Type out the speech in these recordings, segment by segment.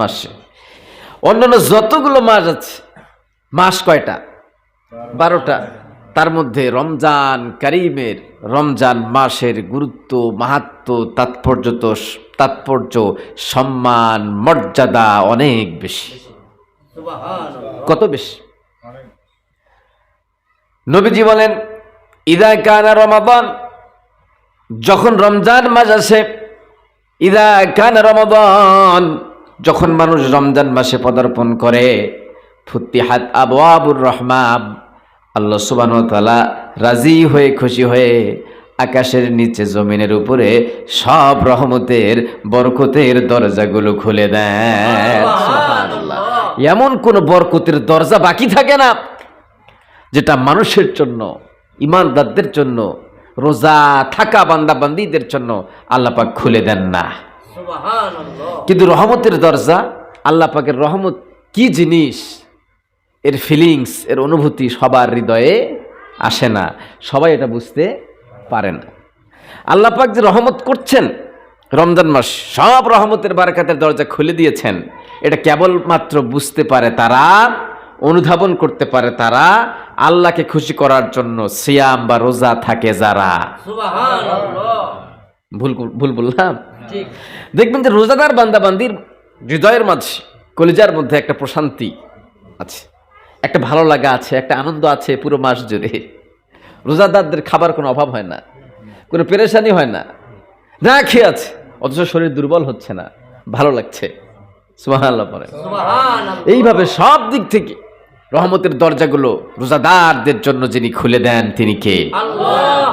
মাসে। অন্যান্য যতগুলো মাস আছে, মাস কয়টা? বারোটা। তার মধ্যে রমজান কারিমের, রমজান মাসের গুরুত্ব, মাহাত্ম, তাৎপর্য তো তাৎপর্য, সম্মান, মর্যাদা অনেক বেশি। কত বেশি? নবীজি বলেন, ইদা কানা রমাদান যখন রমজান মাস আসে, ইদা কানা রমাদান যখন মানুষ রমজান মাসে পদার্পণ করে ফুত্তিহাত আবু আবুর রহমান আল্লাহ সুবান তালা রাজি হয়ে খুশি হয়ে আকাশের নিচে জমিনের উপরে সব রহমতের বরকতের দরজাগুলো খুলে দেন। এমন কোন বরকতের দরজা বাকি থাকে না যেটা মানুষের জন্য ইমানদারদের জন্য রোজা থাকা বান্দা বান্দিদের জন্য আল্লাহ পাক খুলে দেন না। কিন্তু রহমতের দরজা আল্লাহ পাকের রহমত কি জিনিস? এর ফিলিংস এর অনুভূতি সবার হৃদয়ে আসে না। সবাই এটা বুঝতে পারে না। আল্লাহ পাক যে রহমত করছেন রমজান মাস সব রহমতের বারাকাতের দরজা খুলে দিয়েছেন এটা কেবলমাত্র বুঝতে পারে তারা অনুধাবন করতে পারে তারা আল্লাহকে খুশি করার জন্য সিয়াম বা রোজা থাকে যারা। ভুল ভুল বললাম? দেখবেন যে রোজাদার বান্দাবান্দির হৃদয়ের মাঝে কলিজার মধ্যে একটা প্রশান্তি আছে। একটা ভালো লাগা আছে একটা আনন্দ আছে পুরো মাস জুড়ে। রোজাদারদের খাবার কোনো অভাব হয় না কোনো পেরেশানি হয় না। না খেয়ে আছে অথচ শরীর দুর্বল হচ্ছে না ভালো লাগছে। পরে এইভাবে সব দিক থেকে রহমতের দরজাগুলো রোজাদারদের জন্য যিনি খুলে দেন তিনি কে?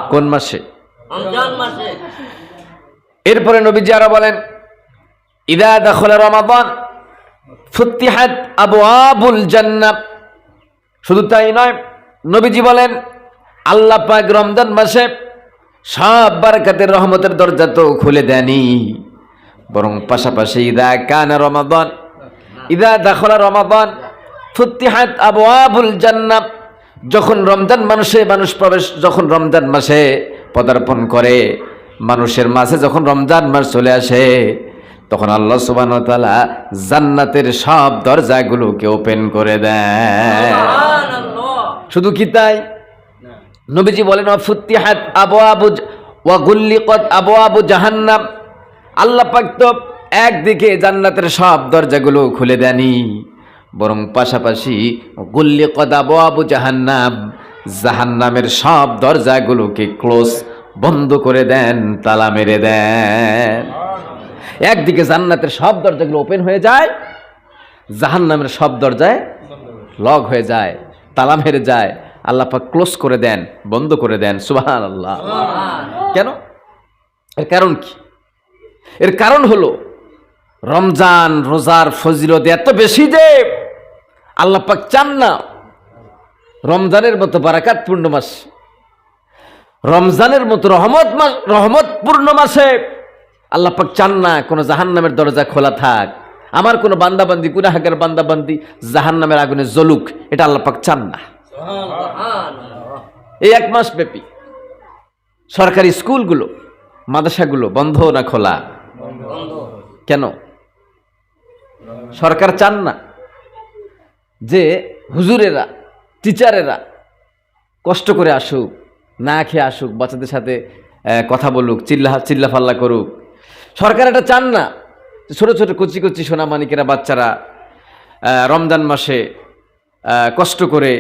কোন মাসে। এরপরে নবীজি আরও বলেন, ইদা দখল রমাদান, ফুত্তিহাত আবু আবুল জান্নাত। শুধু তাই নয়, নবীজি বলেন, আল্লাহ পাক রমজান মাসে সব বারাকাতের রহমতের দরজা তো খুলে দেনি বরং পাশাপাশি, ইদা কানা রমাদান, ইদা দাখলা রমাদান, ফুত্তিহাত আবু আবুল জান্নাত। যখন রমজান মানুষে মানুষ প্রবেশ, যখন রমজান মাসে পদার্পণ করে মানুষের মাঝে যখন রমজান মাস চলে আসে তখন আল্লাহ সুবান তালা জান্নাতের সব দরজাগুলোকে ওপেন করে দেয় শুধু কি তাই? নবীজি বলেন ফুত্তিহাত আবু আবু ওয়া গুল্লিকত আবু আবু জাহান্নাম। আল্লাহ পাক তো একদিকে জান্নাতের সব দরজাগুলো খুলে দেনি বরং পাশাপাশি গুল্লিকত আবু আবু জাহান্নাম। জাহান্নামের সব দরজাগুলোকে ক্লোজ বন্ধ করে দেন তালা মেরে দেন। একদিকে জান্নাতের সব দরজাগুলো ওপেন হয়ে যায় জাহান্নামের সব দরজায় লগ হয়ে যায় তালা মেরে যায় আল্লাহ পাক ক্লোজ করে দেন বন্ধ করে দেন সুবাহান আল্লাহ কেন? এর কারণ কি? এর কারণ হলো রমজান রোজার ফজিলত এত বেশি যে আল্লাহ পাক চান না রমজানের মতো বারাকাতপূর্ণ মাস রমজানের মতো রহমত মাস রহমতপূর্ণ মাসে আল্লাহ পাক চান না কোনো জাহান্নামের দরজা খোলা থাক। আমার কোনো বান্দাবান্দি গুনাহাগার বান্দাবান্দি জাহান্নামের আগুনে জ্বলুক এটা আল্লাহ পাক চান না। এই এক মাস ব্যাপী সরকারি স্কুলগুলো মাদ্রাসাগুলো বন্ধ না খোলা? কেন? সরকার চান না যে হুজুরেরা টিচারেরা কষ্ট করে আসুক না খেয়ে আসুক, বাচ্চাদের সাথে কথা বলুক, চিল্লা চিল্লা ফাল্লা করুক। সরকার এটা চান না। ছোটো, ছোট, কচি কচি সোনামানিকেরা বাচ্চারা রমজান মাসে কষ্ট করে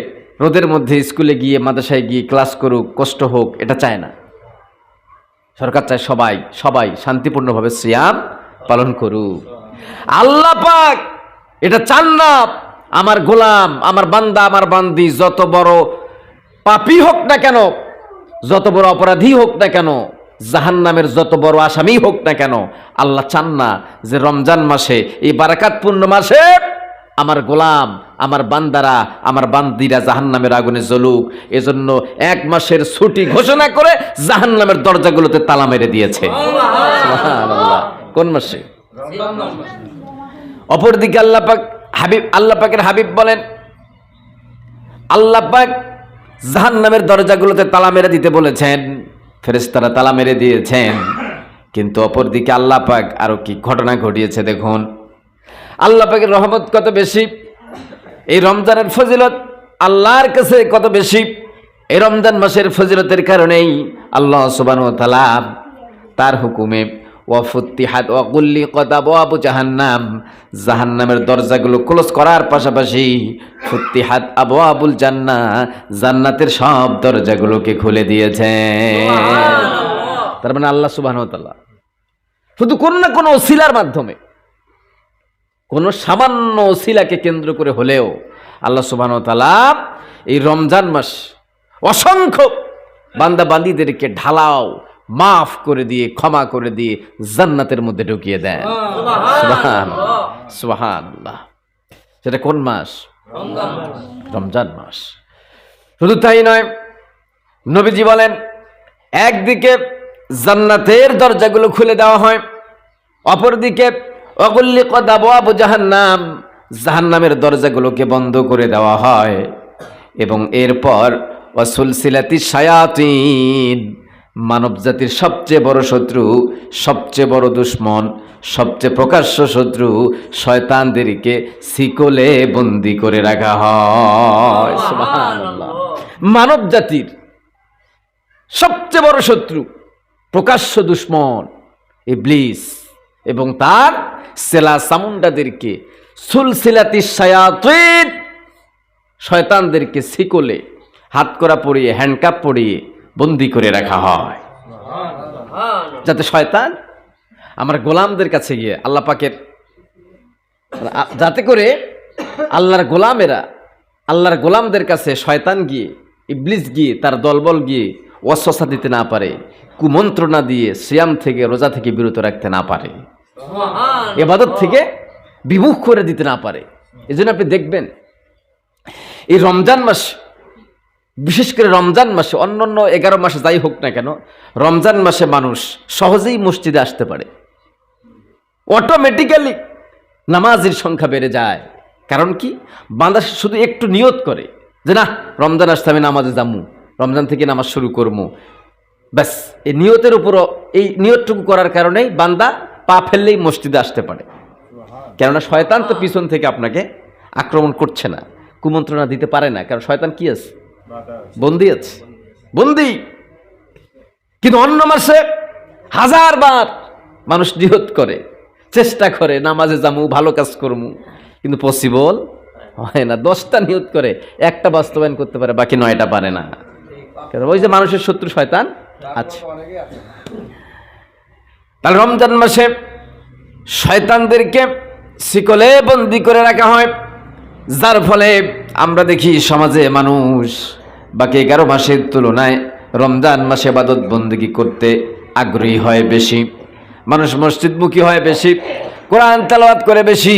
রোদের মধ্যে স্কুলে গিয়ে, মাদ্রাসায় গিয়ে ক্লাস করুক, কষ্ট হোক, এটা চায় না। সরকার চায় সবাই সবাই শান্তিপূর্ণভাবে সিয়াম পালন করুক। আল্লাহ পাক এটা চান না। আমার গোলাম, আমার বান্দা, আমার বান্দি, যত বড় পাপি হোক না কেন যত বড় অপরাধী হোক না কেন, জাহান্নামের যত বড় আসামি হোক না কেন, আল্লাহ চান না যে রমজান মাসে, এই বারাকাতপূর্ণ মাসে আমার গোলাম, আমার বান্দারা, আমার বান্দিরা জাহান্নামের আগুনে জ্বলুক। এজন্য এক মাসের ছুটি ঘোষণা করে জাহান্নামের দরজাগুলোতে তালা মেরে দিয়েছে। কোন মাসে? অপরদিকে আল্লাহ পাক হাবিব, আল্লাহ পাকের হাবিব বলেন, আল্লাহ পাক জাহান্নামের দরজাগুলোতে তালা মেরে দিতে বলেছেন। ফেরেশতারা তালা মেরে দিয়েছেন। কিন্তু অপরদিকে আল্লাহ পাক আরও কি ঘটনা ঘটিয়েছে দেখুন। আল্লাহ পাকের রহমত কত বেশি, এই রমজানের ফজিলত আল্লাহর কাছে কত বেশি, এই রমজান মাসের ফজিলতের কারণেই আল্লাহ সুবান তালা তার হুকুমে ওয়াফুত্তিহাত ওয়াকুল্লি কদাব আবু জাহান্নাম। জাহান্নামের দরজাগুলো ক্লোজ করার পাশাপাশি ফুত্তিহাত আবু আবুল জান্না জান্নাতের সব দরজাগুলোকে খুলে দিয়েছে। তার মানে আল্লাহ সুবাহ শুধু কোন না কোনো ওসিলার মাধ্যমে কোন সামান্য ওসিলাকে কেন্দ্র করে হলেও আল্লাহ সুবাহ তালা এই রমজান মাস অসংখ্য বান্দা বান্দিদেরকে ঢালাও মাফ করে দিয়ে ক্ষমা করে দিয়ে জান্নাতের মধ্যে ঢুকিয়ে দেন। সুবহান সেটা কোন মাস? রমজান মাস। শুধু তাই নয় নবীজি বলেন একদিকে জান্নাতের দরজাগুলো খুলে দেওয়া হয় অপরদিকে অগুল্লি কদাবু জাহান্নাম জাহান্নামের দরজাগুলোকে বন্ধ করে দেওয়া হয়। এবং এরপর অসুলসিলাতি শায়াতিন মানব জাতির সবচেয়ে বড় শত্রু সবচেয়ে বড় দুশ্মন সবচেয়ে প্রকাশ্য শত্রু শয়তানদেরকে শিকলে বন্দি করে রাখা হয়। মানব জাতির সবচেয়ে বড় শত্রু প্রকাশ্য দুশ্মন ইবলিস এবং তার সেলা সামুন্ডাদেরকে সুলসিলাতি শায়াতিন শয়তানদেরকে শিকলে হাত করা পরিয়ে হ্যান্ডকাপ পরিয়ে বন্দি করে রাখা হয়। যাতে শয়তান আমার গোলামদের কাছে গিয়ে আল্লাহ পাকের যাতে করে আল্লাহর গোলামেরা আল্লাহর গোলামদের কাছে শয়তান গিয়ে ইবলিস গিয়ে তার দলবল গিয়ে অস্বসা দিতে না পারে কুমন্ত্রণা দিয়ে সিয়াম থেকে রোজা থেকে বিরত রাখতে না পারে এবাদত থেকে বিমুখ করে দিতে না পারে। এই জন্য আপনি দেখবেন এই রমজান মাস বিশেষ করে রমজান মাসে অন্য অন্য এগারো মাসে যাই হোক না কেন, রমজান মাসে মানুষ সহজেই মসজিদে আসতে পারে। অটোমেটিক্যালি নামাজের সংখ্যা বেড়ে যায়। কারণ কি? বান্দা শুধু একটু নিয়ত করে যে, না, রমজান আসতে আমি নামাজে যামু রমজান থেকে নামাজ শুরু করব। ব্যাস, এই নিয়তের উপরও, এই নিয়তটুকু করার কারণেই বান্দা পা ফেললেই মসজিদে আসতে পারে। কেননা শয়তান তো পিছন থেকে আপনাকে আক্রমণ করছে না, কুমন্ত্রণা দিতে পারে না। কারণ শয়তান কি আছে? বন্দি আছে। বন্দি। কিন্তু অন্য মাসে হাজার বার মানুষ নিহত করে, চেষ্টা করে, নামাজে যামু, ভালো কাজ করমু, কিন্তু পসিবল হয় না। দশটা নিয়ত করে, একটা বাস্তবায়ন করতে পারে, বাকি নয়টা পারে না। ওই যে মানুষের শত্রু শয়তান আছে। তাহলে রমজান মাসে শয়তানদেরকে শিকলে বন্দি করে রাখা হয়। যার ফলে আমরা দেখি সমাজে মানুষ বাকি এগারো মাসের তুলনায় রমজান মাসে বাদত বন্দিগি করতে আগ্রহী হয় বেশি। মানুষ মসজিদমুখী হয় বেশি, কোরআন তেলাওয়াত করে বেশি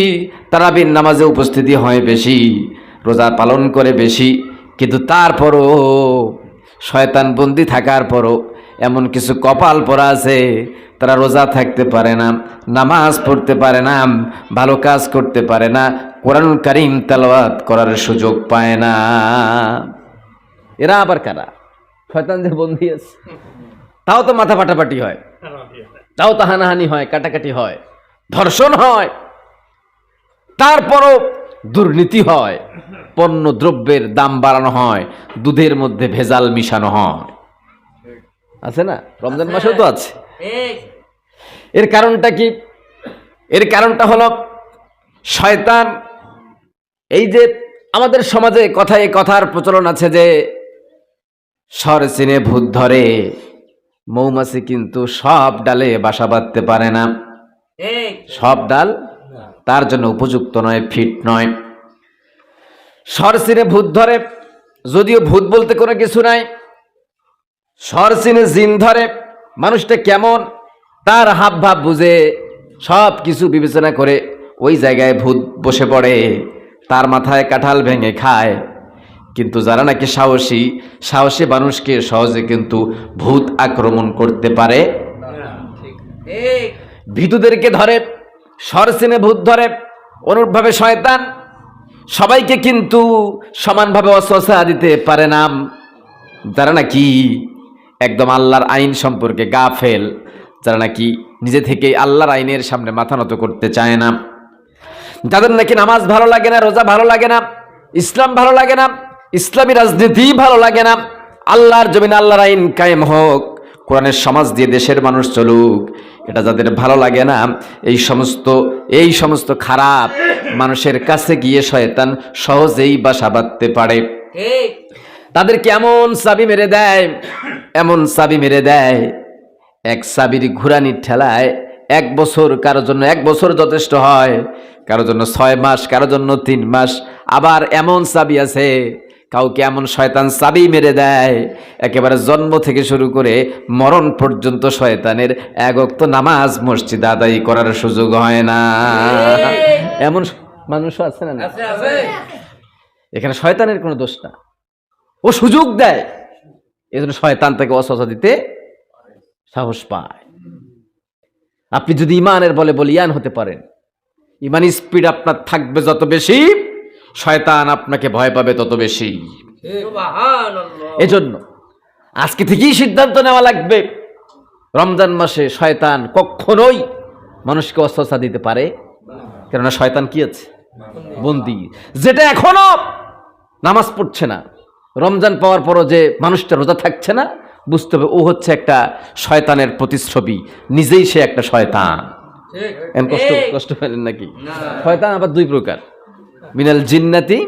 তারাবিন নামাজে উপস্থিতি হয় বেশি, রোজা পালন করে বেশি, কিন্তু তারপরও শয়তান বন্দি থাকার পরও এমন কিছু কপাল পরা আছে, তারা রোজা থাকতে পারে না, নামাজ পড়তে পারে না, ভালো কাজ করতে পারে না কোরআন কারিম তেলাওয়াত করার সুযোগ পায় না। এরা আবার কারা? শয়তান যে বন্দি আছে। তাও তো মাথা ফাটাফাটি হয়। তাও তো হানাহানি হয় কাটাকাটি হয়। ধর্ষণ হয়। তারপরও দুর্নীতি হয়। পণ্য দ্রব্যের দাম বাড়ানো হয়। দুধের মধ্যে ভেজাল মিশানো হয়। আছে না? রমজান মাসেও তো আছে। এর কারণটা কি? এর কারণটা হলো শয়তান এই যে আমাদের সমাজে কথায় কথার প্রচলন আছে যে স্বর চিনে ভূত ধরে। মৌমাছি কিন্তু সব ডালে বাসা বাঁধতে পারে না। সব ডাল তার জন্য উপযুক্ত নয় ফিট নয়। স্বর চিনে ভূত ধরে যদিও ভূত বলতে কোনো কিছু নাই। স্বর চিনে জিন ধরে মানুষটা কেমন তার হাব ভাব বুঝে সব কিছু বিবেচনা করে ওই জায়গায় ভূত বসে পড়ে। তার মাথায় কাঁঠাল ভেঙে খায়। কিন্তু যারা নাকি সাহসী সাহসী মানুষকে সহজে কিন্তু ভূত আক্রমণ করতে পারে। ভীতুদেরকে ধরে, সরসিনে ভূত ধরে, অনুরূপভাবে শয়তান। সবাইকে কিন্তু সমানভাবে অস্বসা দিতে পারে না। যারা নাকি একদম আল্লাহর আইন সম্পর্কে গা ফেল যারা নাকি নিজে থেকে আল্লাহর আইনের সামনে মাথা নত করতে চায় না। যাদের নাকি নামাজ ভালো লাগে না, রোজা ভালো লাগে না, ইসলাম ভালো লাগে না ইসলামী রাজনীতি ভালো লাগে না। আল্লাহর জমিন আল্লাহর আইন কায়েম হোক কোরআনের সমাজ দিয়ে দেশের মানুষ চলুক এটা যাদের ভালো লাগে না এই সমস্ত এই সমস্ত খারাপ মানুষের কাছে গিয়ে শয়তান সহজেই বাসা বাঁধতে পারে। তাদেরকে এমন চাবি মেরে দেয়? এমন চাবি মেরে দেয়? এক চাবির ঘুরানির ঠেলায় এক বছর কারোর জন্য এক বছর যথেষ্ট হয় কারোর জন্য ছয় মাস কারোর জন্য তিন মাস আবার এমন চাবি আছে কাউকে এমন শয়তান চাবি মেরে দেয়। একেবারে জন্ম থেকে শুরু করে মরণ পর্যন্ত শয়তানের একক্ত নামাজ মসজিদ আদায় করার সুযোগ হয় না। এমন মানুষও আছে না এখানে শয়তানের কোনো দোষ না। ও সুযোগ দেয়। এই জন্য শয়তান তাকে অসহসা দিতে সাহস পায়। আপনি যদি ইমানের বলে বলিয়ান হতে পারেন ইমান স্পিড আপনার থাকবে যত বেশি। শয়তান আপনাকে ভয় পাবে তত বেশি। এজন্য আজকে থেকেই সিদ্ধান্ত নেওয়া লাগবে। রমজান মাসে শয়তান কখনোই মানুষকে অস্বস্থা দিতে পারে। কেননা শয়তান কি আছে? বন্দি। যেটা এখনও নামাজ পড়ছে না। রমজান পাওয়ার পরও যে মানুষটা রোজা থাকছে না বুঝতে হবে ও হচ্ছে একটা শয়তানের প্রতিচ্ছবি। নিজেই সে একটা শয়তান। কষ্ট কষ্ট পেলেন নাকি? শয়তান আবার দুই প্রকার। মিনাল জিন্নাতি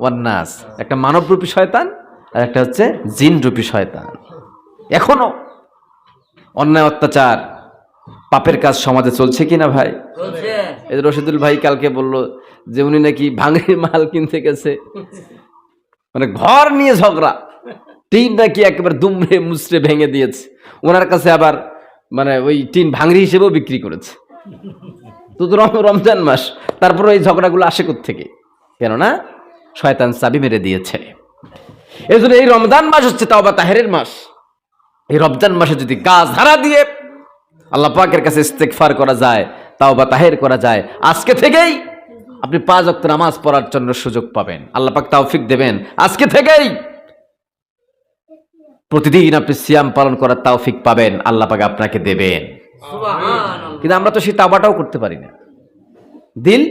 ওয়ান্নাস। একটা মানবরূপী শয়তান আর একটা হচ্ছে জিনরূপী শয়তান। এখনও অন্যায় অত্যাচার পাপের কাজ সমাজে চলছে কিনা ভাই? চলছে। এই রশিদুল ভাই কালকে বলল যে উনি নাকি ভাঙড়ির মাল কিনতে গেছে। মানে ঘর নিয়ে ঝগড়া। টিন নাকি একেবারে দুমড়ে মুচড়ে ভেঙে দিয়েছে। ওনার কাছে আবার মানে ওই টিন ভাঙড়ি হিসেবেও বিক্রি করেছে। তো তো রমজান মাস তারপর ওই ঝগড়াগুলো আসে থেকে কেননা শয়তান চাবি মেরে দিয়েছে। এই জন্য এই রমজান মাস হচ্ছে তাও বা তাহেরের মাস। এই রমজান মাসে যদি গাছ ধারা দিয়ে আল্লাহ পাকের কাছে ইস্তেকফার করা যায় তাও বা তাহের করা যায় আজকে থেকেই আপনি পাঁচ অক্ট নামাজ পড়ার জন্য সুযোগ পাবেন। আল্লাহ পাক তাওফিক দেবেন। আজকে থেকেই প্রতিদিন আপনি সিয়াম পালন করার তাওফিক পাবেন। আল্লাহ পাক আপনাকে দেবেন। কিন্তু আমরা তো সেই তাওবাটাও করতে পারি না। দিল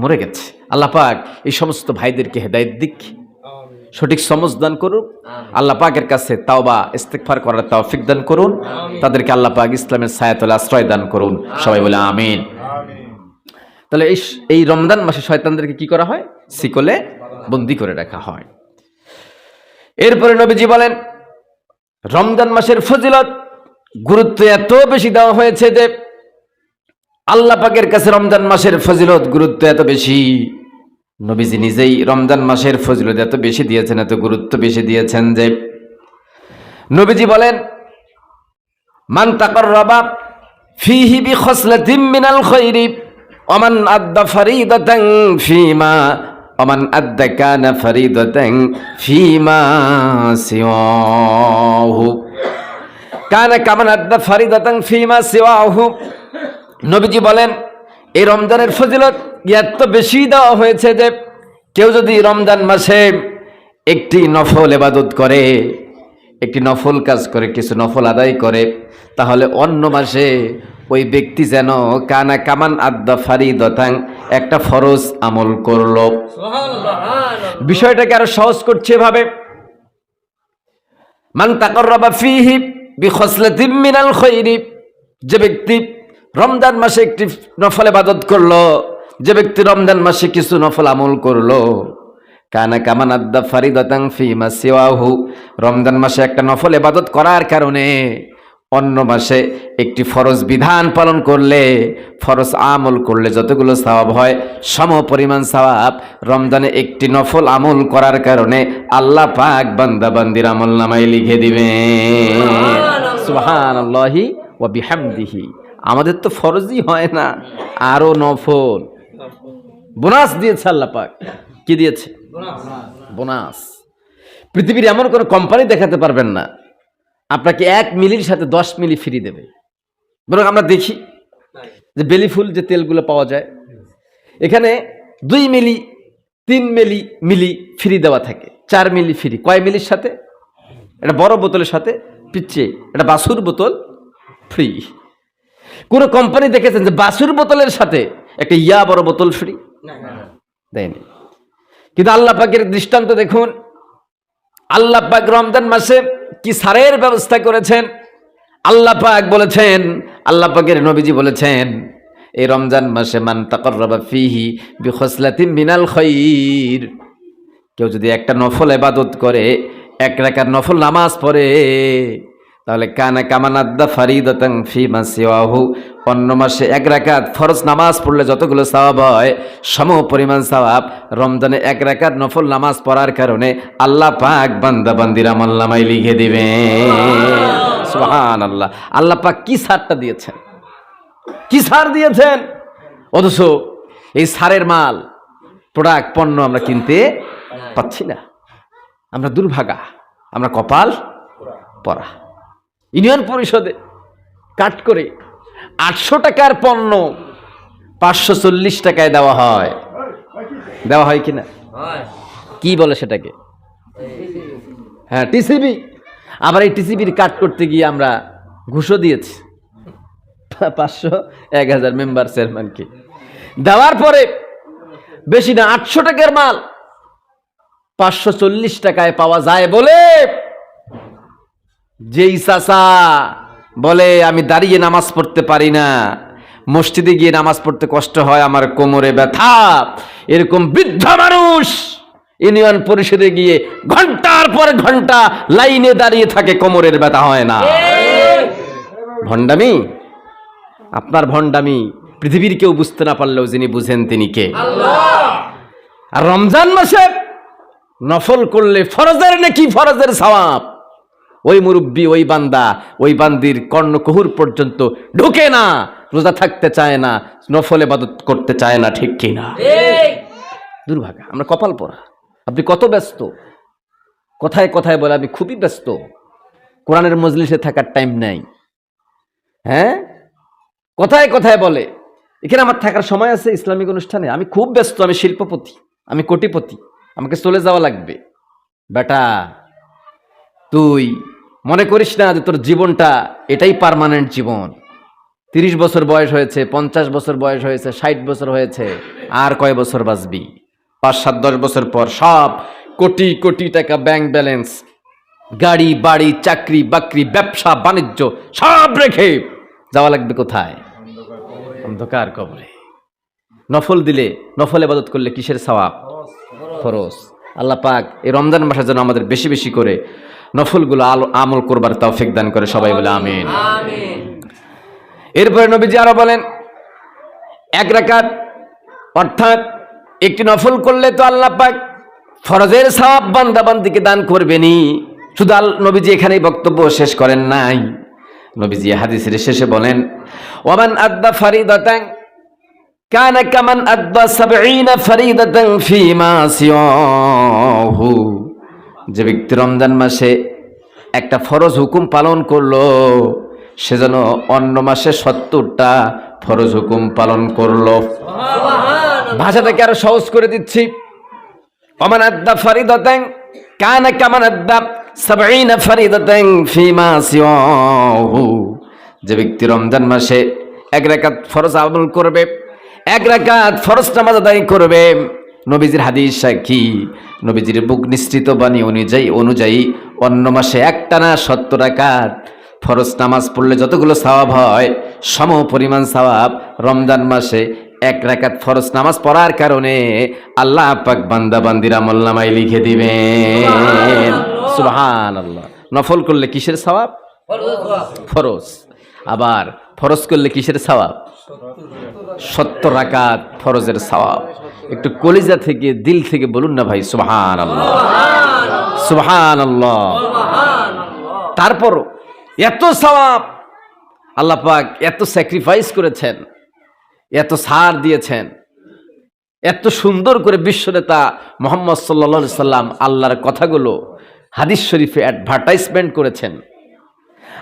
মরে গেছে। আল্লাহ পাক এই সমস্ত ভাইদেরকে হেদায়ত দিক। সঠিক সমজ দান করুন আল্লাহ পাকের কাছে তাওবা ইস্তেকফার করার তৌফিক দান করুন। তাদেরকে আল্লাহ পাক ইসলামের ছায়াতলে আশ্রয় দান করুন। সবাই বলে আমিন। তাহলে এই এই রমজান মাসে শয়তানদেরকে কি করা হয়? শিকলে বন্দি করে রাখা হয়। এরপরে নবীজি বলেন রমজান মাসের ফজিলত গুরুত্ব এত বেশি দেওয়া হয়েছে যে আল্লাহ পাকের কাছে রমজান মাসের ফজিলত গুরুত্ব এত বেশি। নবীজি নিজেই রমজান মাসের ফজিলত এত বেশি দিয়েছেন, এত গুরুত্ব বেশি দিয়েছেন যে নবীজি বলেন, মান তাকাররাবা ফিহি বিখসলাতিন মিনাল খায়রি ওমান আদ্দা ফারিদাতান ফিমা, ওমান আদ্দা কানা ফারিদাতান ফিমা সিওয়াহু। কানা কামান আদ্দা ফারিদাতান ফিমা সিওয়াহু। নবীজি বলেন এই রমজানের ফজিলত এত বেশি দেওয়া হয়েছে যে কেউ যদি রমজান মাসে একটি নফল এবাদত করে একটি নফল কাজ করে কিছু নফল আদায় করে তাহলে অন্য মাসে ওই ব্যক্তি যেন কানা কামান আদ্দা ফারি দতাং একটা ফরজ আমল করল। বিষয়টাকে আরও সহজ করছে এভাবে। মান তাকর তাকাররাবা ফিহি বিখসলাতিন মিনাল খায়রি যে ব্যক্তি রমজান মাসে একটি নফল ইবাদত করল। যে ব্যক্তি রমজান মাসে কিছু নফল আমল করল। কানা কামান আদ্দা ফারিদাতাং ফিমা সিওয়াহু। রমজান মাসে একটা নফল এবাদত করার কারণে অন্য মাসে একটি ফরজ বিধান পালন করলে, ফরজ আমল করলে যতগুলো সওয়াব হয়, সম পরিমাণ সওয়াব রমজানে একটি নফল আমল করার কারণে আল্লাহ পাক বান্দা বান্দির আমল নামায় লিখে দিবেন। সুবহানাল্লাহি ওয়া বিহামদিহি। আমাদের তো ফরজই হয় না। আরও নফল। বোনাস দিয়েছে আল্লাহ পাক। কি দিয়েছে? বোনাস। পৃথিবীর এমন কোনো কোম্পানি দেখাতে পারবেন না। আপনাকে এক মিলির সাথে দশ মিলি ফ্রি দেবে। বরং আমরা দেখি যে বেলি ফুল যে তেলগুলো পাওয়া যায়, এখানে দুই মিলি, তিন মিলি মিলি ফ্রি দেওয়া থাকে। চার মিলি ফ্রি কয় মিলির সাথে? এটা বড় বোতলের সাথে। পিচ্ছে এটা বাসুর বোতল ফ্রি কোনো কোম্পানি দেখেছেন যে বাসুর বোতলের সাথে একটা ইয়া বড় বোতল ফ্রি? দেয়নি। কিন্তু আল্লাহ পাকের দৃষ্টান্ত দেখুন। আল্লাহ পাক রমজান মাসে কি সারের ব্যবস্থা করেছেন? আল্লাহ পাক বলেছেন আল্লাহ পাকের নবীজি বলেছেন এই রমজান মাসে মান তাকর্রাবা ফিহি বিখসলাতিন মিনাল খৈর। কেউ যদি একটা নফল এবাদত করে এক রাকার নফল নামাজ পড়ে তাহলে কানা কামানাদ্দা ফারিদাতাং ফি মাসিওয়াহু অন্য মাসে এক রাকাত ফরজ নামাজ পড়লে যতগুলো সওয়াব হয় সম পরিমাণ সওয়াব রমজানে এক রাকাত নফল নামাজ পড়ার কারণে আল্লাহ পাক বান্দা বান্দির আমল নামায় লিখে দিবে। সুবহানাল্লাহ। আল্লাহ পাক কি সারটা দিয়েছেন? কি সার দিয়েছেন? অথচ এই সারের মাল প্রোডাক্ট পণ্য আমরা কিনতে পাচ্ছি না। আমরা দুর্ভাগা, আমরা কপাল পরা। ইউনিয়ন পরিষদে কাট করে আটশো টাকার পণ্য পাঁচশো চল্লিশ টাকায় দেওয়া হয়। দেওয়া হয় কিনা? কি বলে সেটাকে? হ্যাঁ টিসিবি। আবার এই টিসিবির কাট করতে গিয়ে আমরা ঘুষও দিয়েছি। পাঁচশো এক হাজার মেম্বার চেয়ারম্যানকে। দেওয়ার পরে বেশি না আটশো টাকার মাল পাঁচশো চল্লিশ টাকায় পাওয়া যায় বলে যেই চাচা বলে, আমি দাঁড়িয়ে নামাজ পড়তে পারি না। মসজিদে গিয়ে নামাজ পড়তে কষ্ট হয়, আমার কোমরে ব্যথা। এরকম বৃদ্ধ মানুষ ইউনিয়ন পরিষদে গিয়ে ঘণ্টার পর ঘণ্টা লাইনে দাঁড়িয়ে থাকে, কোমরের ব্যথা হয় না। ভণ্ডামি? আপনার ভণ্ডামি পৃথিবীর কেউ বুঝতে না পারলেও যিনি বুঝেন তিনি কে? আর রমজান মাসে নফল করলে ফরজের নাকি ফরজের সওয়াব? ওই মুরব্বী ওই বান্দা ওই বান্দির কর্ণকহুর পর্যন্ত ঢুকে না রোজা থাকতে চায় না নফল এবাদত করতে চায় না ঠিক কি না? দুর্ভাগা আমরা কপাল পরা আপনি কত ব্যস্ত? কথায় কথায় বলে আমি খুবই ব্যস্ত। কোরআনের মজলিসে থাকার টাইম নাই। হ্যাঁ? কথায় কথায় বলে। এখানে আমার থাকার সময় আছে ইসলামিক অনুষ্ঠানে। আমি খুব ব্যস্ত আমি শিল্পপতি আমি কোটিপতি। আমাকে চলে যাওয়া লাগবে। বেটা তুই মনে করিস না যে তোর জীবনটা এটাই পার্মানেন্ট জীবন। তিরিশ বছর বয়স হয়েছে, পঞ্চাশ বছর বয়স হয়েছে, ষাট বছর হয়েছে, আর কয় বছর বাঁচবি? পাঁচ, সাত, দশ বছর পর সব কোটি কোটি টাকা ব্যাংক ব্যালেন্স গাড়ি, বাড়ি, চাকরি, বাকরি, ব্যবসা, বাণিজ্য, সব রেখে যাওয়া লাগবে কোথায়? অন্ধকার কবরে। নফল দিলে, নফল এবাদত করলে কিসের সওয়াব? ফরজ। আল্লাহ পাক এই রমজান মাসে যেন আমাদের বেশি বেশি করে নফলগুলো আমল করবার তৌফিক দান করে সবাই বলে আমিন। এরপরে নবীজি আরও বলেন, এক রাকাত, অর্থাৎ একটি নফল করলে তো আল্লাহ পাক ফরজের সওয়াব বান্দাবান্দিকে দান করবেনি শুধু আল নবীজি এখানেই বক্তব্য শেষ করেন নাই। নবীজি হাদিসের শেষে বলেন ওমান আদ্দা ফারিদাতান, কানা কামান আদ্দা সাবঈনা ফারিদাতান ফীমা সিয়াহু যে ব্যক্তি রমজান মাসে একটা ফরজ হুকুম পালন করল সে যেন অন্য মাসে সত্তরটা ফরজ হুকুম পালন করল। ভাষাটাকে আরও সহজ করে দিচ্ছি। অমান আদ্দা ফারিদাতান কানা কামান আদ্দা ফারিদাতান ফীমা সিয়াহু যে ব্যক্তি রমজান মাসে এক রাকাত ফরজ আমল করবে এক রাকাত ফরজ নামাজ আদায় করবে নবীজির হাদিস সাক্ষী। নবীজির বুক নিশ্চিত বাণী অনুযায়ী অনুযায়ী অন্য মাসে একটানা সত্তর রাকাত। ফরজ নামাজ পড়লে যতগুলো সওয়াব হয় সম পরিমাণ সওয়াব রমজান মাসে এক রাকাত ফরজ নামাজ পড়ার কারণে আল্লাহ পাক বান্দা বান্দির আমল নামায় লিখে দিবেন। সুবহান আল্লাহ নফল করলে কিসের সওয়াব? ফরজ। আবার ফরজ করলে কিসের সওয়াব? সত্তর রাকাত ফরজের সওয়াব। একটু কলিজা থেকে দিল থেকে বলুন না ভাই সুবহান আল্লাহ সুবহান আল্লাহ তারপর এত সওয়াব আল্লাহ পাক এত স্যাক্রিফাইস করেছেন এত সার দিয়েছেন এত সুন্দর করে বিশ্বনেতা মোহাম্মদ সাল্লা সাল্লাম আল্লাহর কথাগুলো হাদিস শরীফে অ্যাডভার্টাইজমেন্ট করেছেন।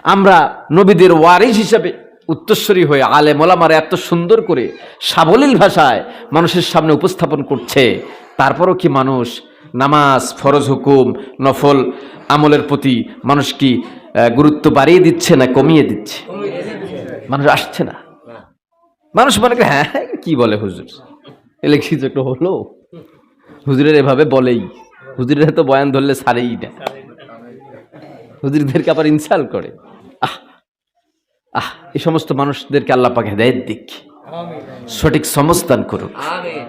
আমরা নবীদের ওয়ারিস হিসাবে উত্তরস্বরী হয়ে আলে মোলামারা এত সুন্দর করে সাবলীল ভাষায় মানুষের সামনে উপস্থাপন করছে, তারপরও কি মানুষ নামাজ, ফরজ হুকুম, নফল আমলের প্রতি মানুষ কি গুরুত্ব বাড়িয়ে দিচ্ছে না কমিয়ে দিচ্ছে? মানুষ আসছে না। মানুষ মনে করে হ্যাঁ কি বলে হুজুর? কিছু একটা হলো। হুজুরের এভাবে বলেই, হুজুরের তো বয়ান ধরলে সারেই না। হুজুরদেরকে আবার ইনসাল করে। আহ এই সমস্ত মানুষদেরকে আল্লাহ পাকে হেদায়ত দিক। সঠিক সমস্তান করুক। আমিন।